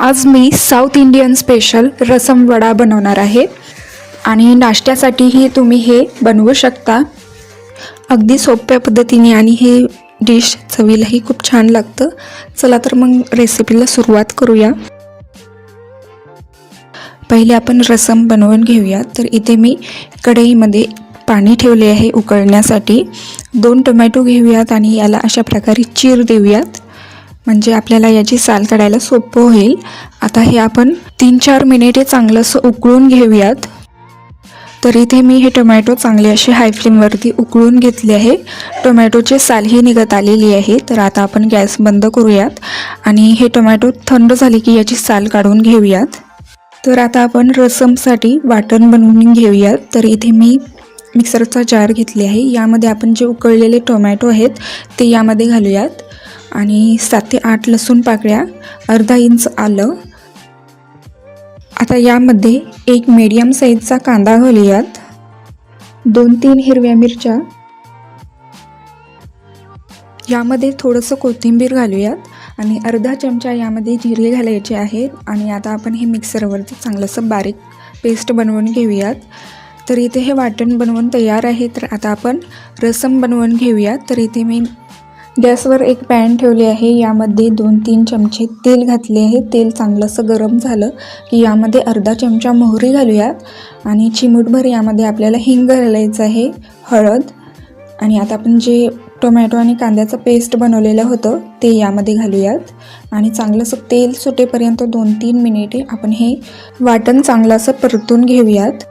आज मी south Indian special rasam vada बनवणार आहे. आणि नाश्त्यासाठीही तुम्ही हे बनवू शकता. अगदी सोप्या पद्धतीने आणि हे डिश चवीलाही खूप छान लागतं. चला तर मग रेसिपीला सुरुवात करूया. पहिले आपण रसम बनवून घेऊया. तर इथे मी कढईमध्ये पाणी ठेवले आहे उकळण्यासाठी. दोन टोमॅटो घेऊयात आणि याला अशा प्रकारे चीर देऊयात. म्हणजे आपल्याला याची साल काढायला सोपं होईल. आता हे आपण तीन चार मिनिटे चांगलंसं उकळून घेऊयात. तर इथे मी हे टोमॅटो चांगले असे हाय फ्लेमवरती उकळून घेतले आहे. टोमॅटोची सालही निघत आलेली आहे. तर आता आपण गॅस बंद करूयात आणि हे टोमॅटो थंड झाले की याची साल काढून घेऊयात. तर आता आपण रसमसाठी वाटण बनवून घेऊयात. तर इथे मी मिक्सरचा जार घेतले आहे. यामध्ये आपण जे उकळलेले टोमॅटो आहेत ते यामध्ये घालूयात. आणि सात ते आठ लसूण पाकळ्या अर्धा इंच आलं. आता यामध्ये एक मीडियम साईजचा कांदा घालूयात. दोन तीन हिरव्या मिरच्या. यामध्ये थोडंसं कोथिंबीर घालूयात आणि अर्धा चमचा यामध्ये जिरे घालायचे आहेत आणि आता आपण हे मिक्सरवरती चांगलंसं बारीक पेस्ट बनवून घेऊयात. तर इथे हे वाटण बनवून तयार आहे. तर आता आपण रसम बनवून घेऊयात. तर इथे मी गॅसवर एक पॅन ठेवली आहे. यामध्ये दोन तीन चमचे तेल घातले आहे. तेल चांगलंसं गरम झालं की यामध्ये अर्धा चमचा मोहरी घालूयात. आणि चिमूटभर यामध्ये आपल्याला हिंग घालायचं आहे हळद. आणि आता आपण जे टोमॅटो आणि कांद्याचं पेस्ट बनवलेलं होतं ते यामध्ये घालूयात. आणि चांगलंसं तेल सुटेपर्यंत दोन तीन मिनिटे आपण हे वाटण चांगलं असं परतून घेऊयात.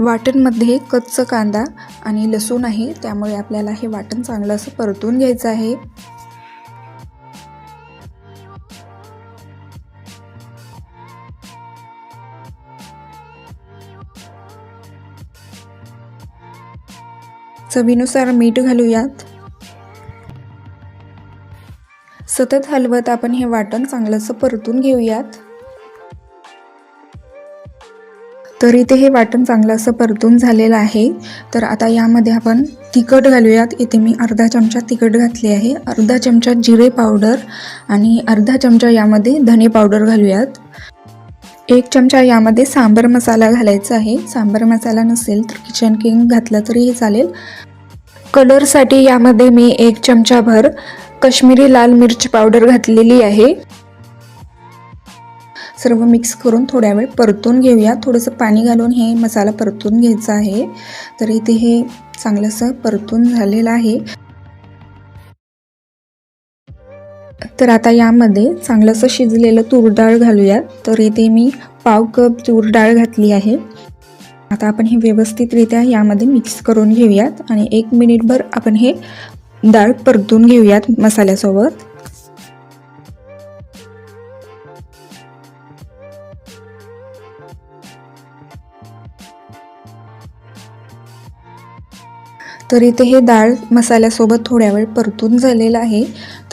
वाटणमध्ये कच्चं कांदा आणि लसूण आहे त्यामुळे आपल्याला हे वाटण चांगलं असं परतून घ्यायचं आहे. चवीनुसार मीठ घालूयात. सतत हलवत आपण हे वाटण चांगलंसं परतून घेऊयात. तर इथे हे वाटण चांगलं असं परतून झालेलं आहे. तर आता यामध्ये आपण तिखट घालूयात. इथे मी अर्धा चमचा तिखट घातले आहे. अर्धा चमचा जिरे पावडर आणि अर्धा चमचा यामध्ये धने पावडर घालूयात. एक चमचा यामध्ये सांबर मसाला घालायचा आहे. सांबर मसाला नसेल तर किचन किंग घातला तरीही चालेल. कलरसाठी यामध्ये मी एक चमचाभर कश्मीरी लाल मिरची पावडर घातलेली आहे. सर्व मिक्स करून थोड्या वेळ परतून घेऊया. थोडंसं पाणी घालून हे मसाला परतून घ्यायचा आहे. तर इथे हे चांगलंसं परतून झालेलं आहे. तर आता यामध्ये चांगलंसं शिजलेलं तूर डाळ घालूयात तर इथे मी पाव कप तूर डाळ घातली आहे. आता आपण हे व्यवस्थितरित्या यामध्ये मिक्स करून घेऊयात आणि एक मिनिटभर आपण हे डाळ परतून घेऊयात मसाल्यासोबत. तर इथे हे डाळ मसाल्यासोबत थोड्या वेळ परतून झालेलं आहे.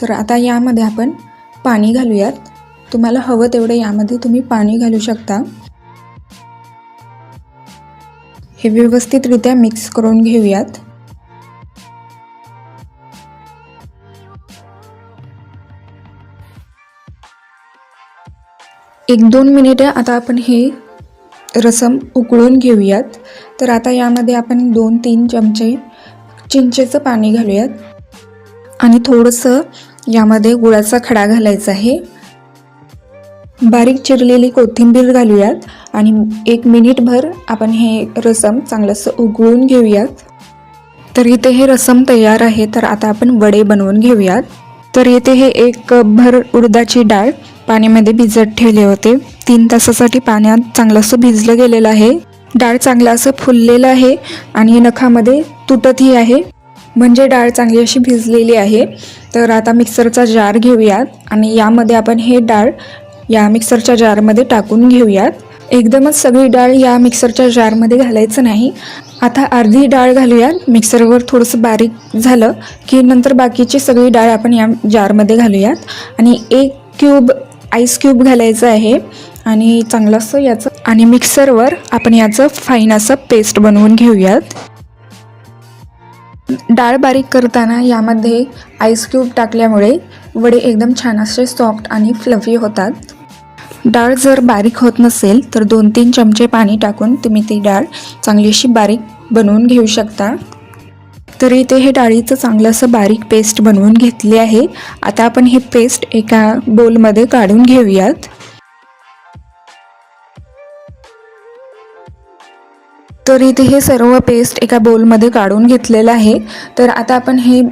तर आता यामध्ये आपण पाणी घालूयात. तुम्हाला हवं तेवढं यामध्ये तुम्ही पाणी घालू शकता. हे व्यवस्थितरित्या मिक्स करून घेऊयात. एक दोन मिनिटे आता आपण हे रसम उकळून घेऊयात. तर आता यामध्ये आपण दोन तीन चमचे चिंचेचं पाणी घालूयात. आणि थोडंसं यामध्ये गुळाचा खडा घालायचा आहे. बारीक चिरलेली कोथिंबीर घालूयात. आणि एक मिनिटभर आपण हे रसम चांगलंसं उकळून घेऊयात. तर इथे हे रसम तयार आहे तर आता आपण वडे बनवून घेऊयात. तर इथे हे एक कपभर उडदाची डाळ पाण्यामध्ये भिजत ठेवले होते. तीन तासासाठी पाण्यात चांगलंसं भिजलं गेलेलं आहे. डाळ चांगलं असं फुललेलं आहे. आणि नखामध्ये तुटतही आहे. म्हणजे डाळ चांगली अशी भिजलेली आहे. तर आता मिक्सरचा जार घेऊयात आणि यामध्ये आपण हे डाळ या मिक्सरच्या जारमध्ये टाकून घेऊयात. एकदमच सगळी डाळ या मिक्सरच्या जारमध्ये घालायचं नाही. आता अर्धी डाळ घालूयात. मिक्सरवर थोडंसं बारीक झालं की नंतर बाकीची सगळी डाळ आपण या जारमध्ये घालूयात. आणि एक क्यूब आईस क्यूब घालायचं आहे. आणि चांगलं असं याचं आणि मिक्सरवर आपण याचं फाईन असं पेस्ट बनवून घेऊयात. डाळ बारीक करताना यामध्ये आईस क्यूब टाकल्यामुळे वडे एकदम छान असे सॉफ्ट आणि फ्लफी होतात. डाळ जर बारीक होत नसेल तर दोन तीन चमचे पाणी टाकून तुम्ही ती डाळ चांगली अशी बारीक बनवून घेऊ शकता. तर इथे हे डाळीचं चांगलं असं बारीक पेस्ट बनवून घेतली आहे. आता आपण हे पेस्ट एका बोलमध्ये काढून घेऊयात. तर इथे हे सर्व पेस्ट एका बोलमध्ये काढून घेतलेलं आहे. तर आता आपण हे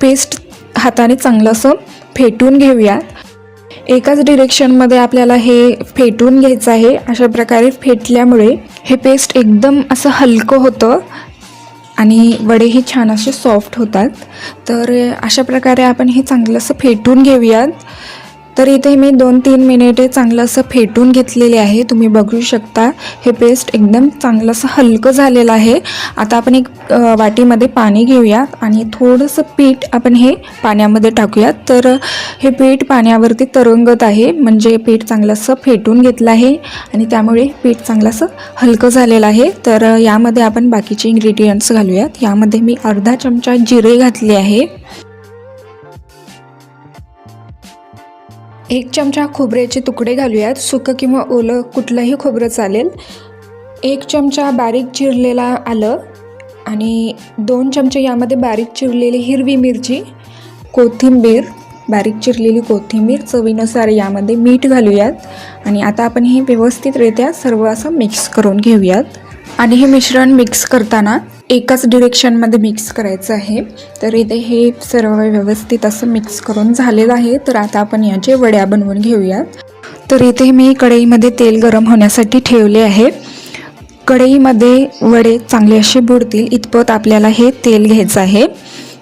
पेस्ट हाताने चांगलं असं फेटून घेऊयात एकाच डिरेक्शनमध्ये आपल्याला हे फेटून घ्यायचं आहे. अशा प्रकारे फेटल्यामुळे हे पेस्ट एकदम असं हलकं होतं आणि वडेही छान असे सॉफ्ट होतात. तर अशा प्रकारे आपण हे चांगलं असं फेटून घेऊयात. तर इथे मी दोन तीन मिनिटे चांगलं असं फेटून घेतलेले आहे. तुम्ही बघू शकता हे पेस्ट एकदम चांगलं असं हलकं झालेलं आहे. आता आपण एक वाटीमध्ये पाणी घेऊयात आणि थोडंसं पीठ आपण हे पाण्यामध्ये टाकूयात तर हे पीठ पाण्यावरती तरंगत आहे म्हणजे पीठ चांगलं असं फेटून घेतलं आहे आणि त्यामुळे पीठ चांगलं असं हलकं झालेलं आहे. तर यामध्ये आपण बाकीचे इन्ग्रेडियंट्स घालूयात. यामध्ये मी अर्धा चमचा जिरे घातले आहे. एक चमचा खोबऱ्याचे तुकडे घालूयात. सुकं किंवा ओलं कुठलंही खोबरं चालेल. एक चमचा बारीक चिरलेला आलं आणि दोन चमचे यामध्ये बारीक चिरलेली हिरवी मिरची कोथिंबीर बारीक चिरलेली कोथिंबीर चवीनुसार यामध्ये मीठ घालूयात. आणि आता आपण हे व्यवस्थितरित्या सर्व असं मिक्स करून घेऊयात. आणि हे मिश्रण मिक्स करताना एकाच डिरेक्शनमध्ये मिक्स करायचं आहे. तर इथे हे सर्व व्यवस्थित असं मिक्स करून झालेलं आहे. तर आता आपण याचे वड्या बनवून घेऊयात तर इथे मी कढईमध्ये तेल गरम होण्यासाठी ठेवले आहे. कढईमध्ये वडे चांगले असे बुडतील इतपत आपल्याला हे तेल घ्यायचं आहे.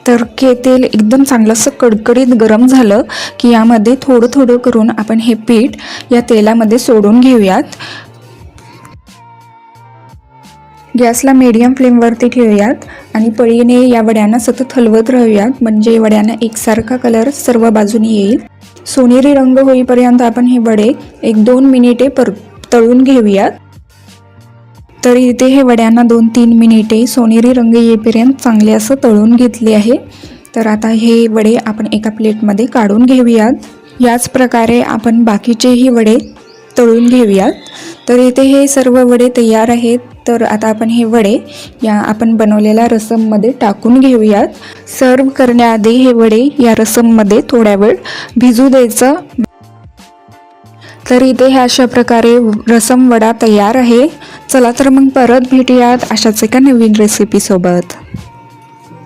तर के तेल एकदम चांगलं असं कडकडीत गरम झालं की यामध्ये थोडं थोडं करून आपण हे पीठ या तेलामध्ये सोडून घेऊयात. गॅसला मीडियम फ्लेमवरती ठेवूयात आणि पळीने या वड्यांना सतत हलवत राहूयात. म्हणजे वड्यांना एकसारखा कलर सर्व बाजूने येईल. सोनेरी रंग होईपर्यंत आपण हे वडे एक दोन मिनिटे पर तळून घेऊयात. तर इथे हे वड्यांना दोन तीन मिनिटे सोनेरी रंग येईपर्यंत चांगले असं तळून घेतले आहे. तर आता हे वडे आपण एका प्लेटमध्ये काढून घेऊयात. याच प्रकारे आपण बाकीचेही वडे तळून घेऊयात. तर इथे हे सर्व वडे तयार आहेत. तर आता आपण हे वडे या आपण बनवलेल्या रसममध्ये टाकून घेऊयात. सर्व करण्याआधी हे वडे या रसममध्ये थोड्या वेळ भिजू द्यायचं. तर इथे ह्या अशा प्रकारे रसम वडा तयार आहे. चला तर मग परत भेटूयात अशाच एका नवीन रेसिपीसोबत